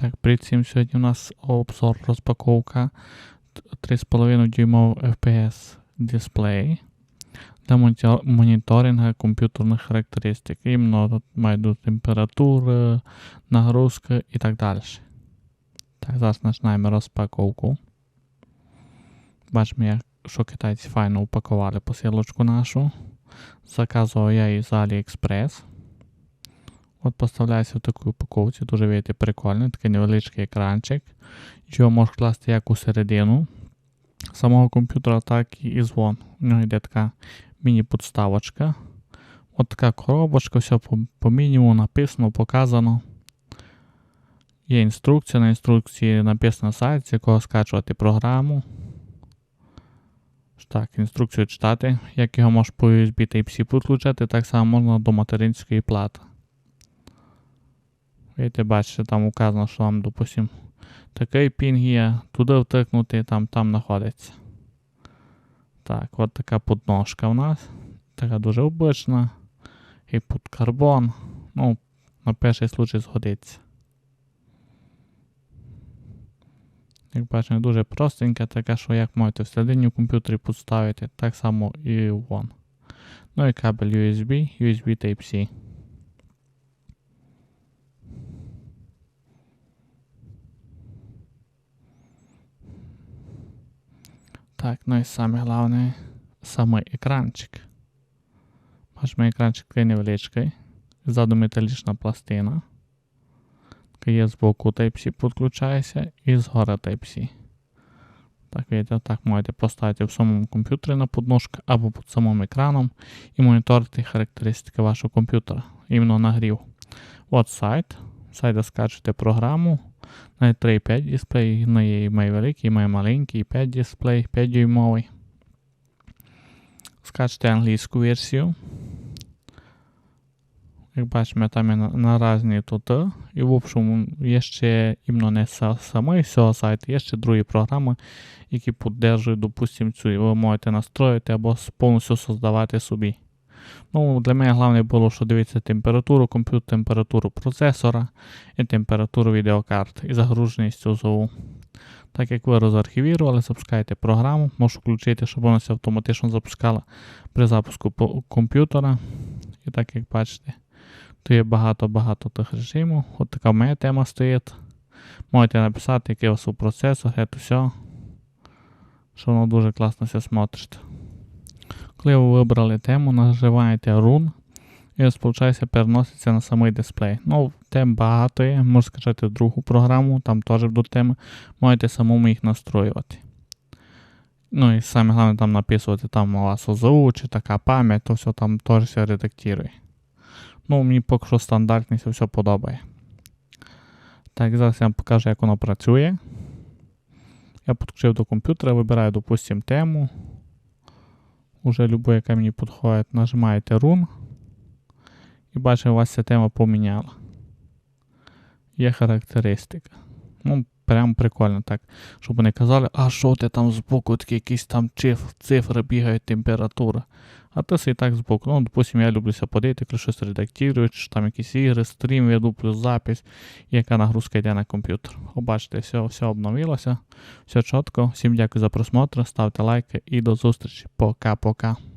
Так, привіт всім. Сьогодні у нас обзор розпаковка 3,5 дюймовий FPS дисплей для монітор- моніторингу комп'ютерних характеристик. Іменно тут має бути температура, нагрузка і так далі. Так, зараз починаємо розпаковку. Бачимо, як, що китайці файно упакували посилочку нашу. Заказував я її з AliExpress. От поставляється в такій упаковці, дуже видите, прикольно, такий невеличкий екранчик. Його можеш класти як у середину самого комп'ютера, так і звон. У нього йде така міні-подставочка. От така коробочка, все по, по мінімуму написано, показано. Є інструкція. На інструкції написано сайт, з якого скачувати програму. Так, інструкцію читати. Як його можеш по USB Type-C підключати, так само можна до материнської плати. Видите, бачите, там указано, що вам, допустим, такий пінг є, туди втикнути, там там знаходиться. Так, от така подножка у нас. Така дуже обична. І під карбон. Ну, на перший случай згодиться. Як бачимо, дуже простенька, така, що як можете всередині в комп'ютері поставити, так само і вон. Ну і кабель USB, USB Type-C. Так, ну і саме головне, самий екранчик. Бачимо, екранчик такий невеличкий. Ззаду металічна пластина. Така є з Type-C підключається і згора Type-C. Так, видите, так можете поставити в самому комп'ютері на подножку або під самим екраном і моніторити характеристики вашого комп'ютера. Іменно нагрів. От сайт. Сайт скачуєте програму. На 3,5 дисплей, на є має великий, має маленький, 5 дисплей, 5 дюймовий. Скачте англійську версію. Як бачимо, там є наразні тут. І в общем, є ще іменно не самий з цього сайту, є ще другі програми, які підтримують, допустимо, цю, і ви можете настроїти або повністю создавати собі. Ну, Для мене головне було, що дивитися температуру комп'ютера, температуру процесора і температуру відеокарт і загруженість ОЗУ. Так як ви розархівірували, запускаєте програму, можу включити, щоб вона все автоматично запускала при запуску комп'ютера. І так як бачите, тут є багато-багато тих режимів. От така моя тема стоїть. Можете написати, який у вас у процесор, це все. Що воно дуже класно все смотрите. Коли ви вибрали тему, нажимаєте Run і виходить, переноситься на самий дисплей. Ну, тем багато є, можете скачати другу програму, там теж будуть теми, можете самому їх настроювати. Ну і саме головне там написувати там у вас ОЗУ чи така пам'ять, то все там теж все редактує. Ну, мені поки що стандартність все подобає. Так, зараз я вам покажу, як воно працює. Я підключив до комп'ютера, вибираю, допустимо, тему уже любой, яка мені підходить, нажимаєте Run. І бачите, у вас ця тема поміняла. Є характеристика. Ну, прям прикольно так. Щоб вони казали, а що ти там збоку, такі якісь там цифри бігають, температура. А все і так збоку. Ну, допустим, я люблюся подивити, коли щось редактую, чи там якісь ігри, стрім веду, плюс запись, яка нагрузка йде на комп'ютер. Побачите, все, все обновилося, все чітко. Всім дякую за просмотр, ставте лайки і до зустрічі. Пока-пока.